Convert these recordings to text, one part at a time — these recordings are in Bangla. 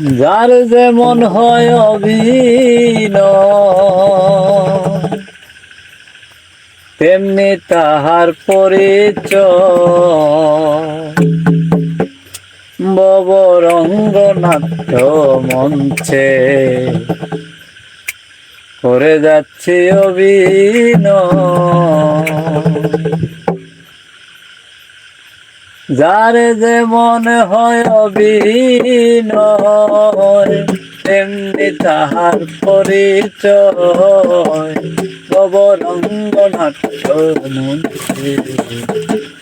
যার যেমন হয় অভিনয় তেমনি তাহার পরিচয়। ববরঙ্গনাথ্য মঞ্চে করে যাচ্ছি অভিনয়। যার যেমন হয় অভিনয়, তেমনি তাহার পরিচয়। নবরঙ্গ নাট্য মন্ত্রী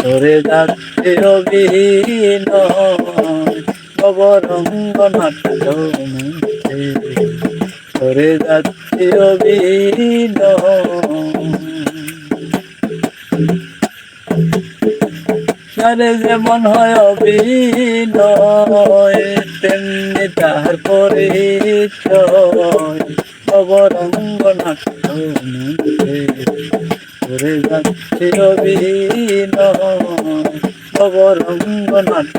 করে যাচ্ছে অভিনয়। নবরঙ্গ নাট্য মন্ত্রী করে যাচ্ছে অভিনয়। যারে যেমন হয় অভিনয়, তেমনি তাহার পরিচয়। অবরঙ্গ নাট্য করে যাচ্ছে অভিনয় অবরঙ্গ নাট্য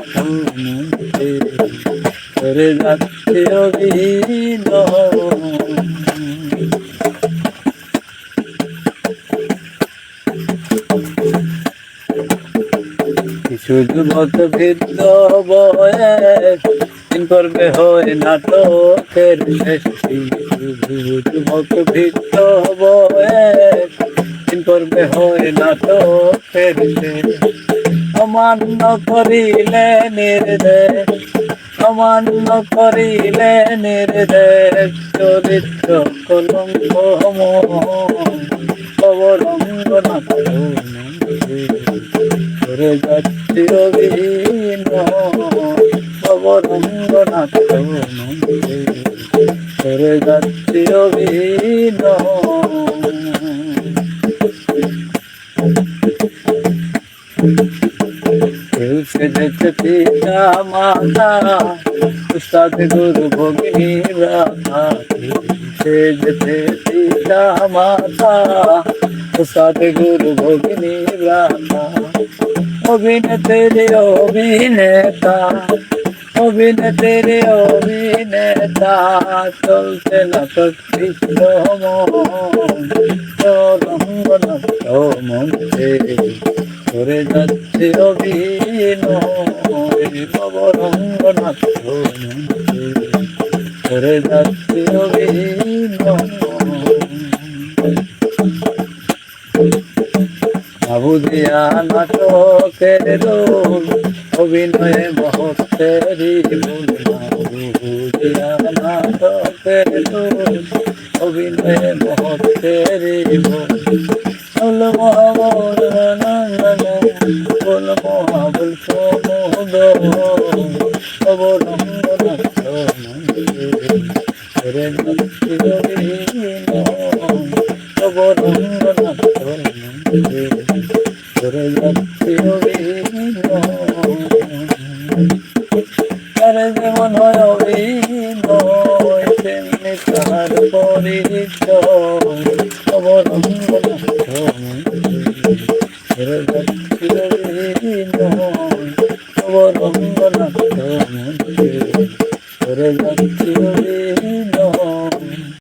করে যাচ্ছে অভিনয়। যুবক বৃদ্ধ বয়স দিন করবে হয় নাটকের যুবক বৃদ্ধ বয়স দিন করবে হয় নাটকের অমান্য করিলে নির্দেশ, অমান্য করিলে নির্দেশ। চরিত্র কলঙ্ক কবরঙ্গ নাটক করে যাচ্ছি অভিনয় অবরঙ্গ নাট্য করে যাচ্ছি অভিনয় সেজেছে পিতা মাতা উস্তাদ গুরু ভগিনী রাধা সেজেছে পিতা মাতা উস্তাদ গুরু ভগিনী রাধা অভিনেতের অভিনেতা অভিনেতের অভিনেতা চলছে নাটক কৃষ্ণ রঙ্গনাথ মন্ত্রে করে যাচ্ছে অভিনয় নবরঙ্গনাথ মন্ত্রে করে যাচ্ছে অভিনয়। বাবুদিয়া নাটকের রোল অভিনয়ে মহত্তেরি বাবুদিয়া নাটকের রোল অভিনয়ে মহত্তেরি বল মহাবল বল মহাবল জীবন তেমনি তাহার পরিচয় অবরঙ্গনাথ অবরঙ্গনাথ